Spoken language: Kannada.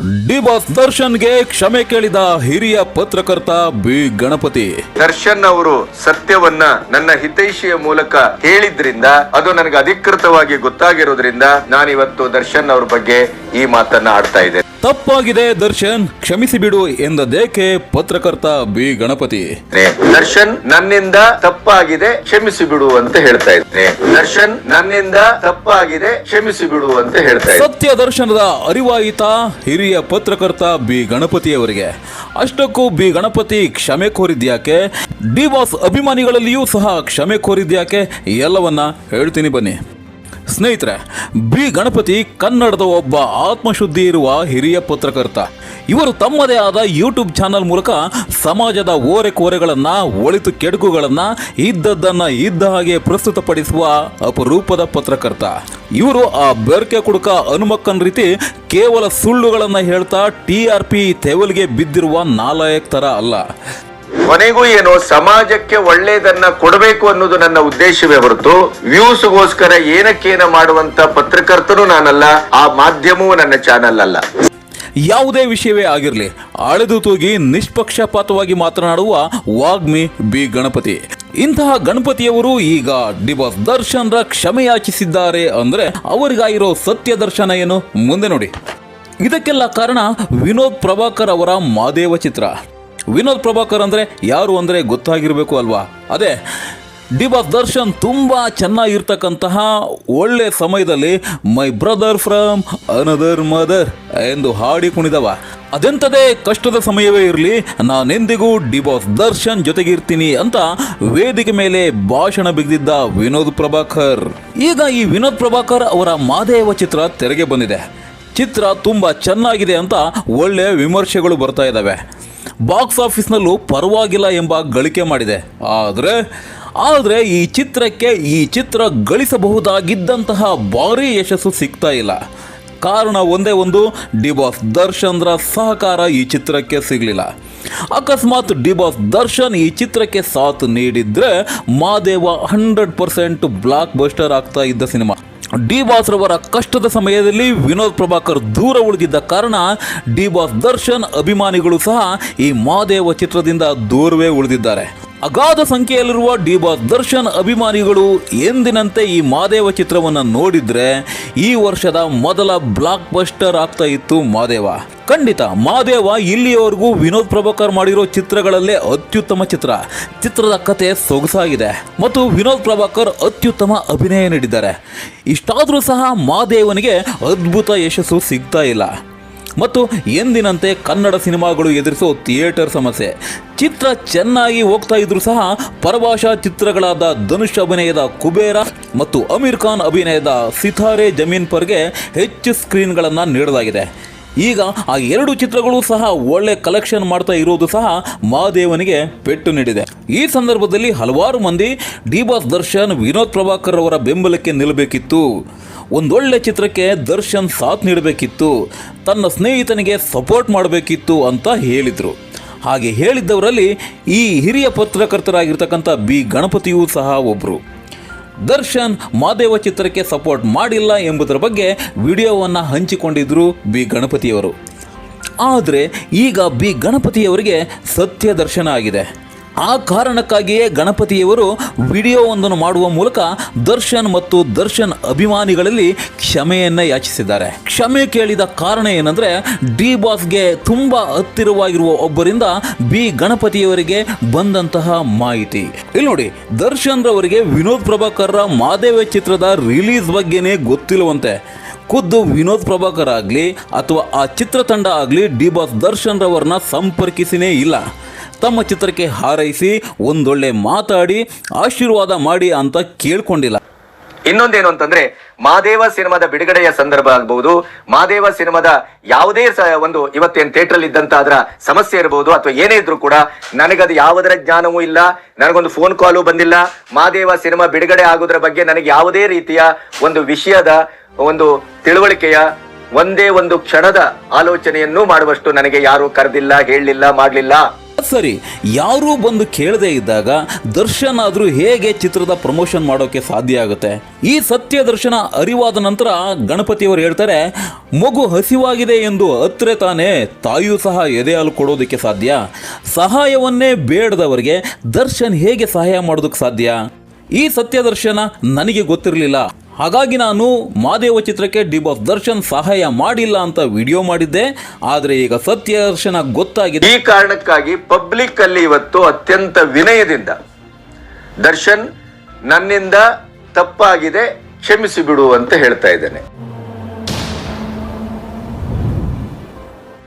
ಡಿ ಬಾಸ್ ದರ್ಶನ್ಗೆ ಕ್ಷಮೆ ಕೇಳಿದ ಹಿರಿಯ ಪತ್ರಕರ್ತ ಬಿ ಗಣಪತಿ. ದರ್ಶನ್ ಅವರು ಸತ್ಯವನ್ನ ನನ್ನ ಹಿತೈಷಿಯ ಮೂಲಕ ಹೇಳಿದ್ರಿಂದ, ಅದು ನನಗೆ ಅಧಿಕೃತವಾಗಿ ಗೊತ್ತಾಗಿರೋದ್ರಿಂದ ನಾನಿವತ್ತು ದರ್ಶನ್ ಅವ್ರ ಬಗ್ಗೆ ಈ ಮಾತನ್ನ ಆಡ್ತಾ ಇದ್ದೇನೆ. ತಪ್ಪಾಗಿದೆ ದರ್ಶನ್ ಕ್ಷಮಿಸಿ ಬಿಡು ಎಂದದೇಕೆ ಪತ್ರಕರ್ತ ಬಿ ಗಣಪತಿ? ದರ್ಶನ್ ನನ್ನಿಂದ ತಪ್ಪಾಗಿದೆ ಕ್ಷಮಿಸಿ ಬಿಡು ಅಂತ ಹೇಳ್ತಾ ಇದ್ದೆ. ದರ್ಶನ್ ನನ್ನಿಂದ ತಪ್ಪಾಗಿದೆ ಕ್ಷಮಿಸಿ ಬಿಡು ಅಂತ ಹೇಳ್ತಾ ಸತ್ಯ ದರ್ಶನದ ಅರಿವಾಯಿತ ಹಿರಿಯ ಪತ್ರಕರ್ತ ಬಿ ಗಣಪತಿಯವರಿಗೆ. ಅಷ್ಟಕ್ಕೂ ಬಿ ಗಣಪತಿ ಕ್ಷಮೆ ಕೋರಿದ್ಯಾಕೆ? ಡಿ ಬಾಸ್ ಅಭಿಮಾನಿಗಳಲ್ಲಿಯೂ ಸಹ ಕ್ಷಮೆ ಕೋರಿದ್ಯಾಕೆ? ಎಲ್ಲವನ್ನ ಹೇಳ್ತೀನಿ ಬನ್ನಿ. ಸ್ನೇಹಿತರೆ, ಬಿ ಗಣಪತಿ ಕನ್ನಡದ ಒಬ್ಬ ಆತ್ಮಶುದ್ಧಿ ಇರುವ ಹಿರಿಯ ಪತ್ರಕರ್ತ. ಇವರು ತಮ್ಮದೇ ಆದ ಯೂಟ್ಯೂಬ್ ಚಾನಲ್ ಮೂಲಕ ಸಮಾಜದ ಓರೆ ಕೋರೆಗಳನ್ನು ಒಳಿತು ಕೆಡುಕುಗಳನ್ನು, ಇದ್ದದ್ದನ್ನು ಇದ್ದ ಹಾಗೆ ಪ್ರಸ್ತುತಪಡಿಸುವ ಅಪರೂಪದ ಪತ್ರಕರ್ತ. ಇವರು ಆ ಬೆರಕೆ ಕುಡುಕ ಹನುಮಕ್ಕನ ರೀತಿ ಕೇವಲ ಸುಳ್ಳುಗಳನ್ನು ಹೇಳ್ತಾ ಟಿ ಆರ್ ಪಿ ತೆವಲಿಗೆ ಬಿದ್ದಿರುವ ನಾಲಾಯಕ್ ಥರ ಅಲ್ಲ. ಕೊನೆಗೂ ಏನು ಸಮಾಜಕ್ಕೆ ಒಳ್ಳೇದನ್ನ ಕೊಡಬೇಕು ಅನ್ನೋದು ನನ್ನ ಉದ್ದೇಶವೇ ಹೊರತು ವ್ಯೂಸ್ಗೋಸ್ಕರ ಏನಕ್ಕೇನ ಮಾಡುವಂತ ಪತ್ರಕರ್ತನು ನಾನಲ್ಲ, ಆ ಮಾಧ್ಯಮವೂ ನನ್ನ ಚಾನಲ್ ಅಲ್ಲ. ಯಾವುದೇ ವಿಷಯವೇ ಆಗಿರಲಿ, ಅಳೆದು ತೂಗಿ ನಿಷ್ಪಕ್ಷಪಾತವಾಗಿ ಮಾತನಾಡುವ ವಾಗ್ಮಿ ಬಿ ಗಣಪತಿ. ಇಂತಹ ಗಣಪತಿಯವರು ಈಗ ಡಿಬಾಸ್ ದರ್ಶನ್ರ ಕ್ಷಮೆಯಾಚಿಸಿದ್ದಾರೆ ಅಂದ್ರೆ ಅವರಿಗಾಗಿರೋ ಸತ್ಯ ದರ್ಶನ ಏನು? ಮುಂದೆ ನೋಡಿ. ಇದಕ್ಕೆಲ್ಲ ಕಾರಣ ವಿನೋದ್ ಪ್ರಭಾಕರ್ ಅವರ ಮಾದೇವ ಚಿತ್ರ. ವಿನೋದ್ ಪ್ರಭಾಕರ್ ಅಂದರೆ ಯಾರು ಅಂದರೆ ಗೊತ್ತಾಗಿರಬೇಕು ಅಲ್ವಾ? ಅದೇ ಡಿ ಬಾಸ್ ದರ್ಶನ್ ತುಂಬ ಚೆನ್ನಾಗಿರ್ತಕ್ಕಂತಹ ಒಳ್ಳೆ ಸಮಯದಲ್ಲಿ my brother from another mother ಎಂದು ಹಾಡಿ ಕುಣಿದವ. ಅದೆಂಥದೇ ಕಷ್ಟದ ಸಮಯವೇ ಇರಲಿ, ನಾನೆಂದಿಗೂ ಡಿಬಾಸ್ ದರ್ಶನ್ ಜೊತೆಗಿರ್ತೀನಿ ಅಂತ ವೇದಿಕೆ ಮೇಲೆ ಭಾಷಣ ಬಿಗಿದಿದ್ದ ವಿನೋದ್ ಪ್ರಭಾಕರ್. ಈಗ ಈ ವಿನೋದ್ ಪ್ರಭಾಕರ್ ಅವರ ಮಾದೇವ ಚಿತ್ರ ತೆರೆಗೆ ಬಂದಿದೆ. ಚಿತ್ರ ತುಂಬ ಚೆನ್ನಾಗಿದೆ ಅಂತ ಒಳ್ಳೆಯ ವಿಮರ್ಶೆಗಳು ಬರ್ತಾ ಇದ್ದಾವೆ ಬಾಕ್ಸ್ ಆಫೀಸ್ನಲ್ಲೂ ಪರವಾಗಿಲ್ಲ ಎಂಬ ಗಳಿಕೆ ಮಾಡಿದೆ. ಆದರೆ ಆದರೆ ಈ ಚಿತ್ರಕ್ಕೆ ಈ ಚಿತ್ರ ಗಳಿಸಬಹುದಾಗಿದ್ದಂತಹ ಭಾರೀ ಯಶಸ್ಸು ಸಿಗ್ತಾ ಇಲ್ಲ. ಕಾರಣ ಒಂದೇ ಒಂದು ಡಿಬಾಸ್ ದರ್ಶನ್ರ ಸಹಕಾರ ಈ ಚಿತ್ರಕ್ಕೆ ಸಿಗಲಿಲ್ಲ. ಅಕಸ್ಮಾತ್ ಡಿಬಾಸ್ ದರ್ಶನ್ ಈ ಚಿತ್ರಕ್ಕೆ ಸಾಥ್ ನೀಡಿದ್ರೆ Madeva hundred percent blockbuster ಆಗ್ತಾ ಇದ್ದ ಸಿನಿಮಾ. ಡಿ ಬಾಸ್ ರವರ ಕಷ್ಟದ ಸಮಯದಲ್ಲಿ ವಿನೋದ್ ಪ್ರಭಾಕರ್ ದೂರ ಉಳಿದಿದ್ದ ಕಾರಣ ಡಿ ಬಾಸ್ ದರ್ಶನ್ ಅಭಿಮಾನಿಗಳು ಸಹ ಈ ಮಾದೇವ ಚಿತ್ರದಿಂದ ದೂರವೇ ಉಳಿದಿದ್ದಾರೆ. ಅಗಾಧ ಸಂಖ್ಯೆಯಲ್ಲಿರುವ ಡಿ ಬಾಸ್ ದರ್ಶನ್ ಅಭಿಮಾನಿಗಳು ಎಂದಿನಂತೆ ಈ ಮಾದೇವ ಚಿತ್ರವನ್ನು ನೋಡಿದ್ರೆ ಈ ವರ್ಷದ ಮೊದಲ ಬ್ಲಾಕ್ ಬಸ್ಟರ್ ಆಗ್ತಾ ಇತ್ತು ಮಾದೇವ. ಖಂಡಿತ ಮಾದೇವ ಇಲ್ಲಿಯವರೆಗೂ ವಿನೋದ್ ಪ್ರಭಾಕರ್ ಮಾಡಿರೋ ಚಿತ್ರಗಳಲ್ಲೇ ಅತ್ಯುತ್ತಮ ಚಿತ್ರ. ಚಿತ್ರದ ಕತೆ ಸೊಗಸಾಗಿದೆ ಮತ್ತು ವಿನೋದ್ ಪ್ರಭಾಕರ್ ಅತ್ಯುತ್ತಮ ಅಭಿನಯ ನೀಡಿದ್ದಾರೆ. ಇಷ್ಟಾದರೂ ಸಹ ಮಾದೇವನಿಗೆ ಅದ್ಭುತ ಯಶಸ್ಸು ಸಿಗ್ತಾ ಇಲ್ಲ. ಮತ್ತು ಎಂದಿನಂತೆ ಕನ್ನಡ ಸಿನಿಮಾಗಳು ಎದುರಿಸೋ ಥಿಯೇಟರ್ ಸಮಸ್ಯೆ. ಚಿತ್ರ ಚೆನ್ನಾಗಿ ಹೋಗ್ತಾ ಇದ್ರೂ ಸಹ ಪರಭಾಷಾ ಚಿತ್ರಗಳಾದ ಧನುಷ್ ಅಭಿನಯದ ಕುಬೇರ ಮತ್ತು ಅಮೀರ್ ಖಾನ್ ಅಭಿನಯದ ಸಿತಾರೆ ಜಮೀನ್ ಪರ್ಗೆ ಹೆಚ್ಚು ಸ್ಕ್ರೀನ್ಗಳನ್ನು ನೀಡಲಾಗಿದೆ. ಈಗ ಆ ಎರಡು ಚಿತ್ರಗಳು ಸಹ ಒಳ್ಳೆ ಕಲೆಕ್ಷನ್ ಮಾಡ್ತಾ ಇರೋದು ಸಹ ಮಹಾದೇವನಿಗೆ ಪೆಟ್ಟು ನೀಡಿದೆ. ಈ ಸಂದರ್ಭದಲ್ಲಿ ಹಲವಾರು ಮಂದಿ ಡಿ ಬಾಸ್ ದರ್ಶನ್, ವಿನೋದ್ ಪ್ರಭಾಕರ್ ಅವರ ಬೆಂಬಲಕ್ಕೆ ನಿಲ್ಲಬೇಕಿತ್ತು. ಒಂದೊಳ್ಳೆ ಚಿತ್ರಕ್ಕೆ ದರ್ಶನ್ ಸಾಥ್ ನೀಡಬೇಕಿತ್ತು, ತನ್ನ ಸ್ನೇಹಿತನಿಗೆ ಸಪೋರ್ಟ್ ಮಾಡಬೇಕಿತ್ತು ಅಂತ ಹೇಳಿದರು. ಹಾಗೆ ಹೇಳಿದ್ದವರಲ್ಲಿ ಈ ಹಿರಿಯ ಪತ್ರಕರ್ತರಾಗಿರ್ತಕ್ಕಂಥ ಬಿ. ಗಣಪತಿಯೂ ಸಹ ಒಬ್ಬರು ದರ್ಶನ್ ಮಾದೇವ ಚಿತ್ರಕ್ಕೆ ಸಪೋರ್ಟ್ ಮಾಡಿಲ್ಲ ಎಂಬುದರ ಬಗ್ಗೆ ವಿಡಿಯೋವನ್ನು ಹಂಚಿಕೊಂಡಿದ್ದರು ಬಿ. ಗಣಪತಿಯವರು. ಆದರೆ ಈಗ ಬಿ. ಗಣಪತಿಯವರಿಗೆ ಸತ್ಯ ದರ್ಶನ ಆಗಿದೆ. ಆ ಕಾರಣಕ್ಕಾಗಿಯೇ ಗಣಪತಿಯವರು ವಿಡಿಯೋವೊಂದನ್ನು ಮಾಡುವ ಮೂಲಕ ದರ್ಶನ್ ಮತ್ತು ದರ್ಶನ್ ಅಭಿಮಾನಿಗಳಲ್ಲಿ ಕ್ಷಮೆಯನ್ನು ಯಾಚಿಸಿದ್ದಾರೆ. ಕ್ಷಮೆ ಕೇಳಿದ ಕಾರಣ ಏನಂದ್ರೆ ಡಿ ಬಾಸ್ಗೆ ತುಂಬ ಹತ್ತಿರವಾಗಿರುವ ಒಬ್ಬರಿಂದ ಬಿ ಗಣಪತಿಯವರಿಗೆ ಬಂದಂತಹ ಮಾಹಿತಿ. ಇಲ್ಲಿ ನೋಡಿ, ದರ್ಶನ್ ರವರಿಗೆ ವಿನೋದ್ ಪ್ರಭಾಕರ್ರ ಮಾದೇವ ಚಿತ್ರದ ರಿಲೀಸ್ ಬಗ್ಗೆನೇ ಗೊತ್ತಿಲ್ಲವಂತೆ. ಖುದ್ದು ವಿನೋದ್ ಪ್ರಭಾಕರ್ ಆಗಲಿ ಅಥವಾ ಆ ಚಿತ್ರತಂಡ ಆಗಲಿ ಡಿ ಬಾಸ್ ದರ್ಶನ್ ರವರನ್ನ ಸಂಪರ್ಕಿಸಿನೇ ಇಲ್ಲ. ತಮ್ಮ ಚಿತ್ರಕ್ಕೆ ಹಾರೈಸಿ, ಒಂದೊಳ್ಳೆ ಮಾತಾಡಿ, ಆಶೀರ್ವಾದ ಮಾಡಿ ಅಂತ ಕೇಳ್ಕೊಂಡಿಲ್ಲ. ಇನ್ನೊಂದೇನು ಅಂತಂದ್ರೆ, ಮಾದೇವ ಸಿನಿಮಾದ ಬಿಡುಗಡೆಯ ಸಂದರ್ಭ ಆಗಬಹುದು. ಮಾದೇವ ಸಿನಿಮಾದ ಯಾವುದೇ ಒಂದು ಇವತ್ತೇನು ಥಿಯೇಟರ್ ಇದ್ದಂತ ಅದರ ಸಮಸ್ಯೆ ಇರಬಹುದು ಅಥವಾ ಏನೇ ಇದ್ರು ಕೂಡ ನನಗದು ಯಾವುದರ ಜ್ಞಾನವೂ ಇಲ್ಲ, ನನಗೊಂದು ಫೋನ್ ಕಾಲು ಬಂದಿಲ್ಲ. ಮಾದೇವ ಸಿನಿಮಾ ಬಿಡುಗಡೆ ಆಗೋದ್ರ ಬಗ್ಗೆ ನನಗೆ ಯಾವುದೇ ರೀತಿಯ ಒಂದು ವಿಷಯದ ಒಂದು ತಿಳುವಳಿಕೆಯ ಒಂದೇ ಒಂದು ಕ್ಷಣದ ಆಲೋಚನೆಯನ್ನು ಮಾಡುವಷ್ಟು ನನಗೆ ಯಾರು ಕರೆದಿಲ್ಲ, ಹೇಳಲಿಲ್ಲ, ಮಾಡಲಿಲ್ಲ. ಸರಿ, ಯಾರೂ ಬಂದು ಕೇಳದೇ ಇದ್ದಾಗ ದರ್ಶನ್ ಆದರೂ ಹೇಗೆ ಚಿತ್ರದ ಪ್ರಮೋಷನ್ ಮಾಡೋಕ್ಕೆ ಸಾಧ್ಯ ಆಗುತ್ತೆ? ಈ ಸತ್ಯ ದರ್ಶನ ಅರಿವಾದ ನಂತರ ಗಣಪತಿಯವರು ಹೇಳ್ತಾರೆ, ಮಗು ಹಸಿವಾಗಿದೆ ಎಂದು ಹತ್ರ ತಾನೇ ತಾಯಿಯೂ ಸಹ ಎದೆ ಹಾಲು ಕೊಡೋದಕ್ಕೆ ಸಾಧ್ಯ. ಸಹಾಯವನ್ನೇ ಬೇಡದವರಿಗೆ ದರ್ಶನ್ ಹೇಗೆ ಸಹಾಯ ಮಾಡೋದಕ್ಕೆ ಸಾಧ್ಯ? ಈ ಸತ್ಯ ದರ್ಶನ ನನಗೆ ಗೊತ್ತಿರಲಿಲ್ಲ. ಹಾಗಾಗಿ ನಾನು ಮಾದೇವ ಚಿತ್ರಕ್ಕೆ ಡಿ ಬಾಸ್ ದರ್ಶನ್ ಸಹಾಯ ಮಾಡಿಲ್ಲ ಅಂತ ವಿಡಿಯೋ ಮಾಡಿದ್ದೆ, ಆದರೆ ಈಗ ಸತ್ಯ ದರ್ಶನ ಗೊತ್ತಾಗಿದೆ. ಈ ಕಾರಣಕ್ಕಾಗಿ ಪಬ್ಲಿಕ್ ಅಲ್ಲಿ ಇವತ್ತು ಅತ್ಯಂತ ವಿನಯದಿಂದ, ದರ್ಶನ್ ನನ್ನಿಂದ ತಪ್ಪಾಗಿದೆ ಕ್ಷಮಿಸಿ ಬಿಡು ಅಂತ ಹೇಳ್ತಾ ಇದ್ದೇನೆ.